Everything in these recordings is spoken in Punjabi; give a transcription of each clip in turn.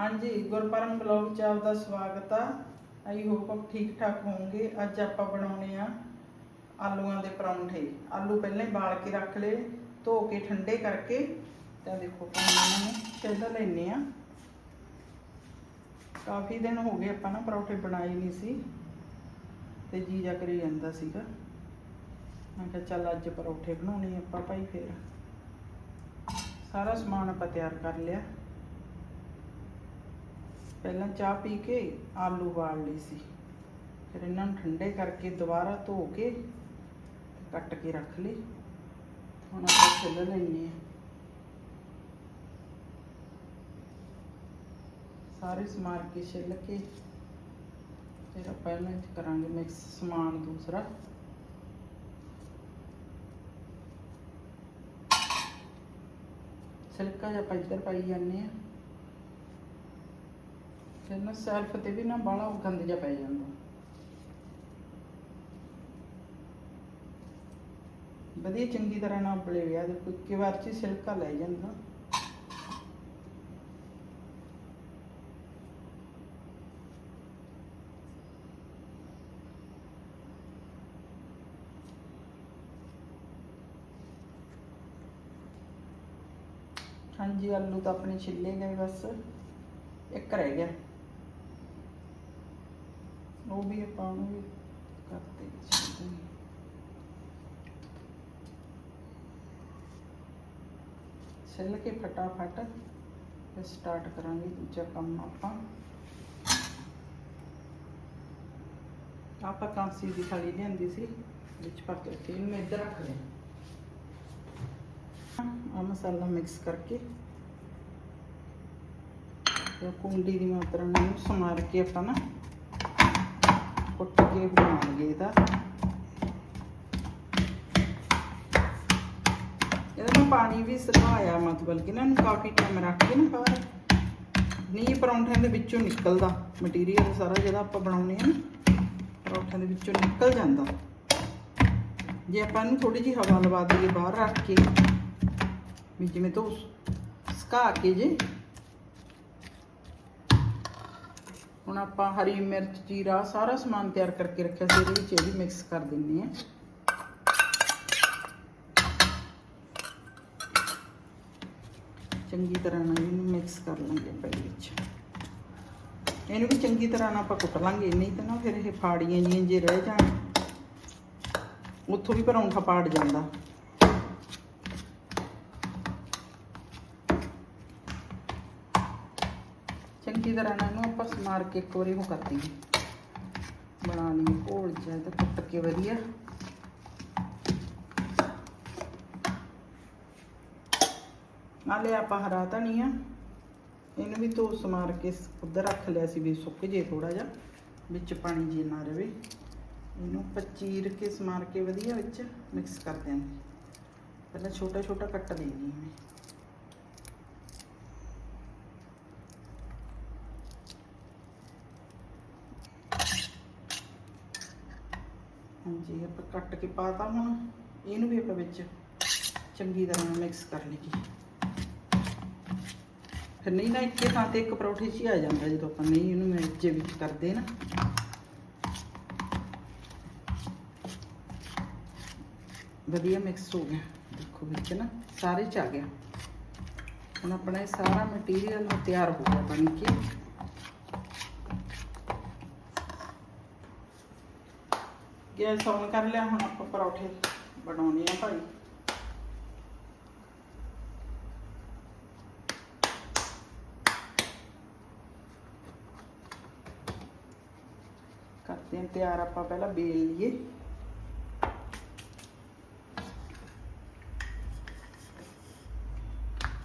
ਹਾਂਜੀ ਗੁਰਪਰਮ ਬਲੌਗ ਚ ਆਪਦਾ ਸਵਾਗਤ ਆ। ਆਈ ਹੋਪ ਆਪ ਠੀਕ ਠਾਕ ਹੋਵੋਗੇ। ਅੱਜ ਆਪਾਂ ਬਣਾਉਣੇ ਆ ਆਲੂਆਂ ਦੇ ਪਰੌਂਠੇ। ਆਲੂ ਪਹਿਲਾਂ ਹੀ ਬਾਲ ਕੇ ਰੱਖ ਲਏ, ਧੋ ਕੇ ਠੰਡੇ ਕਰਕੇ। ਤਾਂ ਦੇਖੋ, ਆਪਾਂ ਨੂੰ ਛਿੱਲ ਲੈਨੇ ਆ। ਕਾਫੀ ਦਿਨ ਹੋ ਗਏ ਆਪਾਂ ਨਾ ਪਰੌਂਠੇ ਬਣਾਏ ਨਹੀਂ ਸੀ। ਤੇ ਜੀ ਜਾ ਕਰੀ ਜਾਂਦਾ ਸੀਗਾ। ਮੈਂ ਕਿਹਾ ਚੱਲ ਅੱਜ ਪਰੌਂਠੇ ਬਣਾਉਣੇ ਆਪਾਂ ਭਾਈ ਫੇਰ। ਸਾਰਾ ਸਮਾਨ ਆਪਾਂ ਤਿਆਰ ਕਰ ਲਿਆ। ਪਹਿਲਾਂ ਚਾਹ ਪੀ ਕੇ ਆਲੂ ਵਾਲ ਲਈ ਸੀ। ਫਿਰ ਇਹਨਾਂ ਨੂੰ ਠੰਡੇ ਕਰਕੇ ਦੁਬਾਰਾ ਧੋ ਕੇ ਕੱਟ ਕੇ ਰੱਖ ਲਈ ਹੁਣ ਆਪਾਂ ਛਿੱਲ ਲੈਣੇ ਆ ਸਾਰੇ ਸਮਾਰ ਕੇ ਛਿੱਲ ਕੇ ਫਿਰ ਆਪਾਂ ਇਹਨਾਂ ਵਿੱਚ ਕਰਾਂਗੇ ਮਿਕਸ ਸਮਾਨ ਦੂਸਰਾ। ਛਿਲਕਾ ਜਿਹਾ ਆਪਾਂ ਇੱਧਰ ਪਾਈ ਜਾਂਦੇ ਆ ਫਿਰ ਨਾ ਸੈਲਫ ਤੇ ਵੀ ਨਾ ਬਾਹਲਾ ਗੰਦ ਜਿਹਾ ਪੈ ਜਾਂਦਾ। ਵਧੀਆ ਚੰਗੀ ਤਰ੍ਹਾਂ ਨਾਲ ਉਬਲੇ ਵਿਆ ਦੇ, ਕੋਈ ਵਾਰ ਚ ਹੀ ਲੈ ਜਾਂਦਾ। ਹਾਂਜੀ, ਆਲੂ ਤਾਂ ਆਪਣੇ ਛਿੱਲੇ ਗਏ ਬਸ, ਇੱਕ ਰਹਿ ਗਿਆ। ਉਹ ਵੀ ਆਪਾਂ ਉਹਨੂੰ ਵੀ ਕਰਤੇ ਛਿੱਲ ਕੇ ਫਟਾਫਟ ਫਿਰ ਸਟਾਰਟ ਕਰਾਂਗੇ ਦੂਜਾ ਕੰਮ ਆਪਾਂ। ਆਪਾਂ ਕਾਂਸੀ ਦੀ ਥਾਲੀ ਲਿਆਂਦੀ ਸੀ, ਵਿੱਚ ਪਾ ਕੇ ਰੱਖੀ ਮੈਂ ਇੱਧਰ ਰੱਖ ਲਿਆ ਆ ਮਸਾਲਾ ਮਿਕਸ ਕਰਕੇ। ਤੇ ਕੁੰਡੀ ਦੀ ਮਾਤਰਾ ਨੂੰ ਸਮਾਰ ਕੇ ਆਪਾਂ ਨਾ ਕੁੱਟ ਕੇ ਬਣਾਵਾਂਗੇ ਇਹਦਾ। ਇਹਦਾ ਮੈਂ ਪਾਣੀ ਵੀ ਸੁਕਾਇਆ ਮਤਲਬ ਕਿ ਨਾ ਇਹਨੂੰ ਕਾਫੀ ਟਾਈਮ ਰੱਖ ਕੇ ਨਾ। ਬਾਹਰ ਨਹੀਂ ਪਰੌਂਠਿਆਂ ਦੇ ਵਿੱਚੋਂ ਨਿਕਲਦਾ ਮਟੀਰੀਅਲ ਸਾਰਾ ਜਿਹੜਾ ਆਪਾਂ ਬਣਾਉਨੇ ਆ ਨਾ ਪਰੌਂਠਿਆਂ ਦੇ ਵਿੱਚੋਂ ਨਿਕਲ ਜਾਂਦਾ। ਜੇ ਆਪਾਂ ਇਹਨੂੰ ਥੋੜੀ ਜਿਹੀ ਹਵਾ ਲਵਾ ਦਈਏ ਬਾਹਰ ਰੱਖ ਕੇ ਵੀ ਜਿਵੇਂ ਤੋਂ ਸੁਕਾ ਕੇ ਜੇ ਹੁਣ ਆਪਾਂ ਹਰੀ ਮਿਰਚ, ਜੀਰਾ ਸਾਰਾ ਸਮਾਨ ਤਿਆਰ ਕਰਕੇ ਰੱਖਿਆ ਸੀ, ਇਹਦੇ ਵਿੱਚ ਇਹ ਵੀ ਮਿਕਸ ਕਰ ਦਿੰਨੇ ਆ ਚੰਗੀ ਤਰ੍ਹਾਂ ਨਾਲ ਇਹਨੂੰ ਮਿਕਸ ਕਰ ਲਾਂਗੇ ਪਹਿਲੇ ਵਿੱਚ। ਇਹਨੂੰ ਵੀ ਚੰਗੀ ਤਰ੍ਹਾਂ ਨਾਲ ਆਪਾਂ ਕੁੱਟ ਲਾਂਗੇ, ਨਹੀਂ ਤਾਂ ਨਾ ਫਿਰ ਇਹ ਫਾੜੀਆਂ ਜੀਆਂ ਜੇ ਰਹਿ ਜਾਣ, ਉੱਥੋਂ ਵੀ ਪਰੌਂਠਾ ਪਾੜ ਜਾਂਦਾ। ਚੰਗੀ ਤਰ੍ਹਾਂ ਨਾਲ ਇਹਨੂੰ ਆਪਾਂ ਸਮਾਰ ਕੇ ਇੱਕ ਵਾਰੀ ਉਹ ਕਰ ਦਈਏ। ਬਣਾ ਲਈਏ ਘੋਲ ਜਿਹਾ ਤੇ ਕੁੱਟ ਕੇ ਵਧੀਆ। ਨਾਲੇ ਆਪਾਂ ਹਰਾ ਧਨੀਆ। ਇਹਨੂੰ ਵੀ ਧੋ ਸਮਾਰ ਕੇ ਉੱਧਰ ਰੱਖ ਲਿਆ ਸੀ ਵੀ ਸੁੱਕ ਜੇ ਥੋੜਾ ਜਿਹਾ, ਵਿੱਚ ਪਾਣੀ ਜੇ ਨਾ ਰਵੇ। ਇਹਨੂੰ ਪਚੀਰ ਕੇ ਸਮਾਰ ਕੇ ਵਧੀਆ ਵਿੱਚ ਮਿਕਸ ਕਰ ਦਿਆਂਗੇ। ਪਹਿਲਾਂ ਛੋਟਾ ਛੋਟਾ ਕੱਟ ਦੇਣੀ ਹੈ ਹਾਂਜੀ ਆਪਾਂ ਕੱਟ ਕੇ ਪਾਤਾ ਹੁਣ। ਇਹਨੂੰ ਵੀ ਆਪਾਂ ਵਿੱਚ ਚੰਗੀ ਤਰ੍ਹਾਂ ਮਿਕਸ ਕਰ ਲਈਏ। ਫਿਰ ਨਹੀਂ ਨਾ ਇੱਕੇ ਥਾਂ ਤੇ ਇੱਕ ਪਰੌਠੀ 'ਚ ਹੀ ਆ ਜਾਂਦਾ ਜਦੋਂ ਆਪਾਂ ਨਹੀਂ ਇਹਨੂੰ ਮਿਰਚ ਵਿੱਚ ਕਰਦੇ ਨਾ। ਵਧੀਆ ਮਿਕਸ ਹੋ ਗਿਆ। ਦੇਖੋ ਵਿੱਚ ਨਾ ਸਾਰੇ ਚ ਆ ਗਿਆ। ਹੁਣ ਆਪਣਾ ਇਹ ਸਾਰਾ ਮਟੀਰੀਅਲ ਤਿਆਰ ਹੋ ਗਿਆ ਬਣ ਕੇ। ਗੈਸ ਔਨ ਕਰ ਲਿਆ, ਹੁਣ ਆਪਾਂ ਪਰੌਠੇ ਬਣਾਉਣੇ ਆ ਭਾਈ। ਕਰਦੇ ਹਾਂ ਤਿਆਰ, ਆਪਾਂ ਪਹਿਲਾਂ ਬੇਲ ਲਈਏ।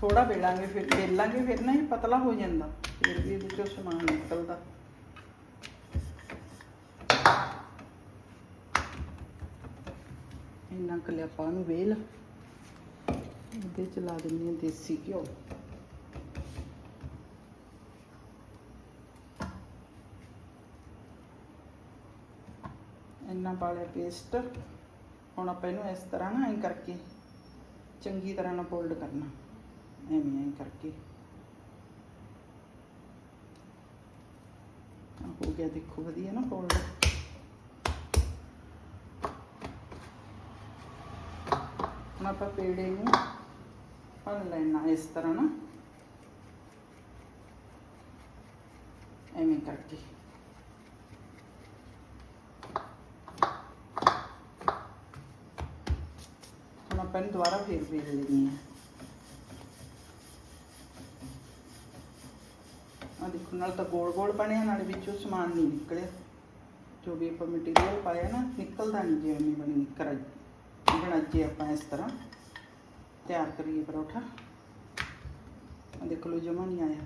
ਥੋੜਾ ਬੇਲਾਂਗੇ ਫਿਰ ਬੇਲਾਂਗੇ ਫਿਰ ਨਾ ਇਹ ਪਤਲਾ ਹੋ ਜਾਂਦਾ। ਫਿਰ ਵੀ ਇਹਦੇ ਚੋਂ ਸਮਾਨ ਨਿਕਲਦਾ। ਇੰਨਾ ਕਲਿਆਪਾ ਨੂੰ ਵੇਲ। ਇਹਦੇ ਚ ਲਾ ਦਿੰਨੀ ਹਾਂ ਦੇਸੀ ਘਿਓ। ਇੰਨਾ ਪਾ ਪੇਸਟ ਹੁਣ ਆਪਾਂ ਇਹਨੂੰ ਇਸ ਤਰ੍ਹਾਂ ਨਾ ਐਂ ਕਰਕੇ, ਚੰਗੀ ਤਰ੍ਹਾਂ ਨਾਲ ਫੋਲਡ ਕਰਨਾ। ਐਵੇਂ ਐਂ ਕਰਕੇ। ਹੋ ਗਿਆ ਦੇਖੋ, ਵਧੀਆ ਨਾ ਫੋਲਡ ਹੁਣ ਆਪਾਂ ਪੇੜੇ ਨੂੰ ਭੰਨ ਲੈਣਾ ਇਸ ਤਰ੍ਹਾਂ ਨਾ। ਐਵੇਂ ਕਰਕੇ। ਹੁਣ ਆਪਾਂ ਇਹਨੂੰ ਦੁਬਾਰਾ ਫੇਰ ਫੇਰ ਲੈਣੀ ਹੈ। ਆ ਦੇਖੋ, ਨਾਲ ਤਾਂ ਗੋਲ ਗੋਲ ਬਣਿਆ, ਨਾਲੇ ਵਿੱਚੋਂ ਸਮਾਨ ਨਹੀਂ ਨਿਕਲਿਆ। ਜੋ ਵੀ ਆਪਾਂ ਮਟੀਰੀਅਲ ਪਾਇਆ ਨਾ, ਨਿਕਲਦਾ ਨਹੀਂ ਜਿਵੇਂ ਨਹੀਂ ਬਣੀ ਕਰ ਬਣਾਜੇ ਆਪਾਂ ਇਸ ਤਰ੍ਹਾਂ ਤਿਆਰ ਕਰੀਏ ਪਰੌਠਾ। ਆ ਦੇਖ ਲਓ ਜਮਾ ਨਹੀਂ ਆਇਆ।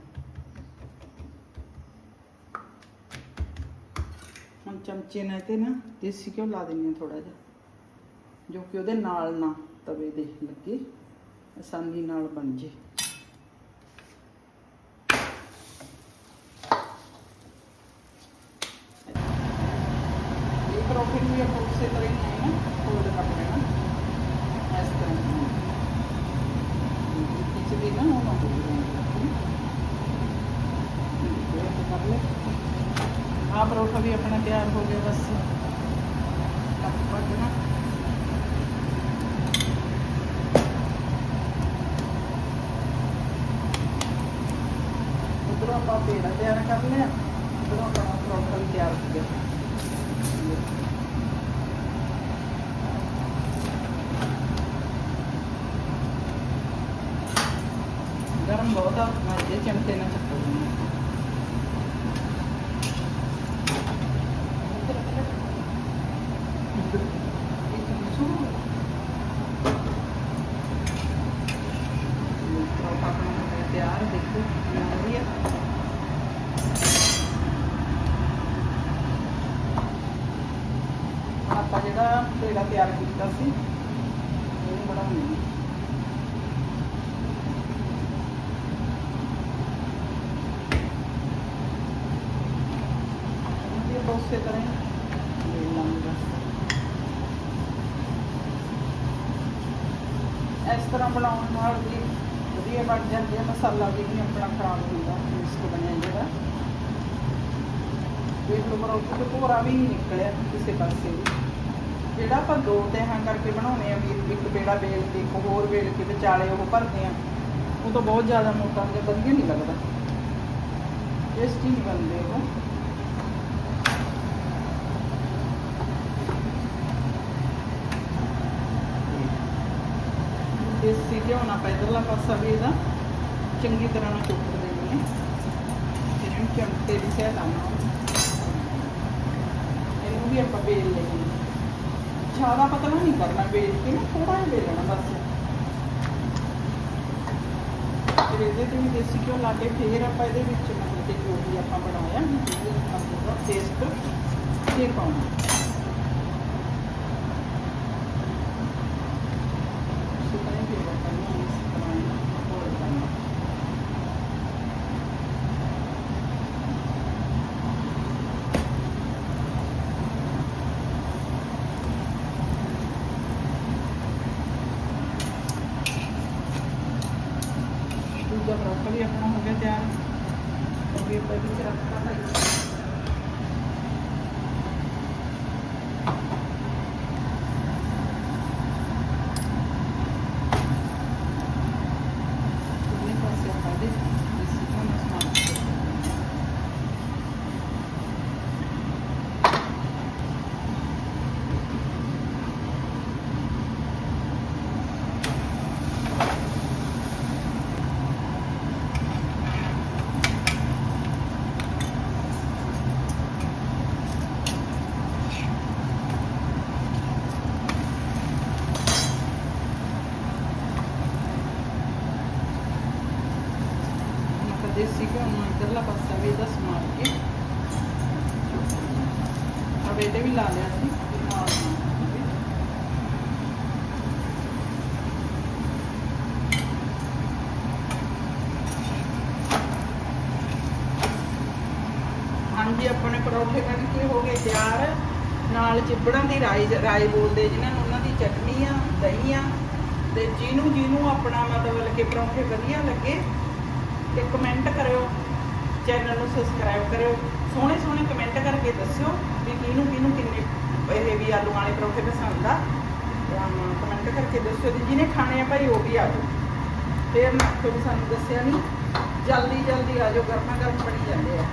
ਹੁਣ ਚਮਚੇ ਨਾਲ ਤੇ ਨਾ ਦੇਸੀ ਘਿਓ ਲਾ ਦਿੰਦੇ ਹਾਂ ਥੋੜਾ ਜਿਹਾ, ਜੋ ਕਿ ਉਹਦੇ ਨਾਲ ਨਾ ਤਵੇ ਦੇ ਲੱਗੇ, ਆਸਾਨੀ ਨਾਲ ਬਣ ਜੇ ਇਹ ਪਰੌਠੇ ਨੂੰ ਵੀ ਆਪਾਂ ਉਸੇ ਤਰ੍ਹਾਂ ਹੀ ਹੈ ਨਾ ਫੋਲਡ ਕਰ ਲੈਣਾ ਇਸ ਤਰ੍ਹਾਂ ਹੀ ਵਿੱਚ ਨਾ ਉਹ ਨਾ ਕਰ ਲੈ ਆਹ ਪਰੌਠਾ ਵੀ ਆਪਣਾ ਤਿਆਰ ਹੋ ਗਿਆ ਬਸ। ਕੱਟ ਪੱਟ ਉਧਰੋਂ ਆਪਾਂ ਪੇੜਾ ਤਿਆਰ ਕਰ ਲਿਆ, ਉਧਰੋਂ ਆਪਾਂ ਪਰੌਠਾ ਵੀ ਤਿਆਰ ਹੋ ਗਿਆ ਗਰਮ ਬਹੁਤ ਆ ਮੈਂ ਇਹ ਚਮਚੇ ਨਾਲ ਚੱਕ ਲੂੰਗੀ ਪਰੌਠਾ ਆਪਣਾ ਹੋ ਗਿਆ ਤਿਆਰ ਦੇਖੋ ਕਿੰਨਾ ਵਧੀਆ ਹੁਣ ਜਿਹੜਾ ਪੇੜਾ ਤਿਆਰ ਕੀਤਾ ਸੀ। ਇਹ ਬਣਾਉਣੀ ਇਹ ਬਹੁਤ ਤਰ੍ਹਾਂ ਲੈ ਲਾਂਗੇ ਬਸ। ਇਸ ਤਰ੍ਹਾਂ ਬਣਾਉਣ ਨਾਲ ਵੀ ਵਧੀਆ ਬਣ ਜਾਂਦੀ ਹੈ ਮਸਾਲਾ ਵੀ ਨਹੀਂ ਆਪਣਾ ਖਰਾਬ ਹੁੰਦਾ। ਇਸ ਬਣਿਆ ਜਿਹੜਾ। ਦੇਖ ਲਓ ਪਰੌਂਠੇ ਤੇ ਭੋਰਾ ਵੀ ਨਹੀਂ ਨਿਕਲਿਆ ਕਿਸੇ ਪਾਸੇ ਵੀ। ਜਿਹੜਾ ਆਪਾਂ ਦੋ ਤਹਾਂ ਕਰਕੇ ਬਣਾਉਣੇ ਆ ਵੀ ਇੱਕ ਬੇੜਾ ਵੇਲ ਕੇ, ਇੱਕ ਹੋਰ ਵੇਲ ਕੇ ਵਿਚਾਲੇ ਉਹ ਭਰਦੇ ਆ ਉਹ ਤਾਂ ਬਹੁਤ ਜ਼ਿਆਦਾ ਮੋਟਾ ਹੁੰਦਾ ਵਧੀਆ ਨਹੀਂ ਲੱਗਦਾ। ਟੇਸਟੀ ਨਹੀਂ ਬਣਦੇ ਉਹ ਦੇਸੀ ਘਿਓ ਨਾਲ ਪੈਦਰਲਾ ਪਾਸਾ ਵੀ ਇਹਦਾ ਚੰਗੀ ਤਰ੍ਹਾਂ ਨਾਲ ਚੁੱਕ ਦੇਣੀ ਹੈ। ਫਿਰ ਇਹਨੂੰ ਚਮਟੇ ਦੀ ਸਹਾਇਤਾ ਨਾਲ। ਇਹਨੂੰ ਵੀ ਆਪਾਂ ਵੇਲ ਲੈਣੀ ਜ਼ਿਆਦਾ ਪਤਲਾ ਨਹੀਂ ਕਰਨਾ ਵੇਲ ਕੇ ਨਾ ਥੋੜਾ ਜਿਹਾ ਵੇਲਣਾ ਬਸ। ਫਿਰ ਇਹਦੇ ਤੇ ਵੀ ਦੇਸੀ ਘਿਓ ਲਾ ਕੇ ਫੇਰ ਆਪਾਂ ਇਹਦੇ ਵਿੱਚ ਮਤਲਬ ਕਿ ਜੋ ਵੀ ਆਪਾਂ ਬਣਾਇਆ ਉਹਦਾ ਪੇਸਟ ਫੇਰ ਪਾਉਣਾ ਉਸੇ ਤਰ੍ਹਾਂ ਹੀ ਫਿਰ ਆਪਾਂ ਇਹਨੂੰ ਇਸ ਤਰ੍ਹਾਂ ਹੀ ਹੋਰ ਕਰਨਾ ਦੂਜਾ ਪਰੌਠਾ ਵੀ ਆਪਣਾ ਹੋ ਗਿਆ ਤਿਆਰ। ਉਹ ਵੀ ਆਪਾਂ ਵਿੱਚ ਰੱਖਤਾ ਭਾਈ ਦੋਨੇ ਪਾਸੇ ਆਪਾਂ ਦੇ ਇਸ ਤਰ੍ਹਾਂ ਨਾਲ ਸਮਾਨ ਮਤਲਬ ਦੇਸੀ ਘਿਓ ਨੂੰ ਇਧਰਲਾ ਪਾਸਾ ਵੀ ਇਹਦਾ ਸਮਾਰ ਕੇ ਅਬ ਇਹਦੇ ਵੀ ਲਾ ਲਿਆ ਸੀ ਤੇ ਨਾਲ ਨਾਲ ਵੀ। ਹਾਂਜੀ ਆਪਣੇ ਪਰੌਂਠੇ ਬਣ ਕੇ ਹੋ ਗਏ ਤਿਆਰ। ਨਾਲ ਚਿਬੜਾਂ ਦੀ ਰਾਈ ਰਾਈ ਬੋਲਦੇ, ਜਿਨ੍ਹਾਂ ਨੂੰ ਉਹਨਾਂ ਦੀ ਚਟਨੀ ਆ, ਦਹੀਂ ਆ, ਤੇ ਜਿਹਨੂੰ ਜਿਹਨੂੰ ਆਪਣਾ ਮਤਲਬ ਕਿ ਪਰੌਂਠੇ ਵਧੀਆ ਲੱਗੇ, ਤੇ ਕਮੈਂਟ ਕਰਿਓ ਚੈਨਲ ਨੂੰ ਸਬਸਕ੍ਰਾਈਬ ਕਰਿਓ। ਸੋਹਣੇ ਸੋਹਣੇ ਕਮੈਂਟ ਕਰਕੇ ਦੱਸਿਓ ਵੀ ਕਿਹਨੂੰ ਕਿਹਨੂੰ ਕਿੰਨੇ ਇਹ ਵੀ ਆਲੂ ਵਾਲੇ ਪਰੌਂਠੇ ਪਸੰਦ ਆ। ਕਮੈਂਟ ਕਰਕੇ ਦੱਸਿਓ ਤੇ ਜਿਹਨੇ ਖਾਣੇ ਆ ਭਾਈ ਉਹ ਵੀ ਆ ਜਾਓ। ਫੇਰ ਨਾ ਕੋਈ ਸਾਨੂੰ ਦੱਸਿਆ ਨਹੀਂ ਜਲਦੀ ਜਲਦੀ ਆ ਜਾਓ ਗਰਮਾ ਗਰਮ ਬਣੀ ਜਾਂਦੇ ਆ।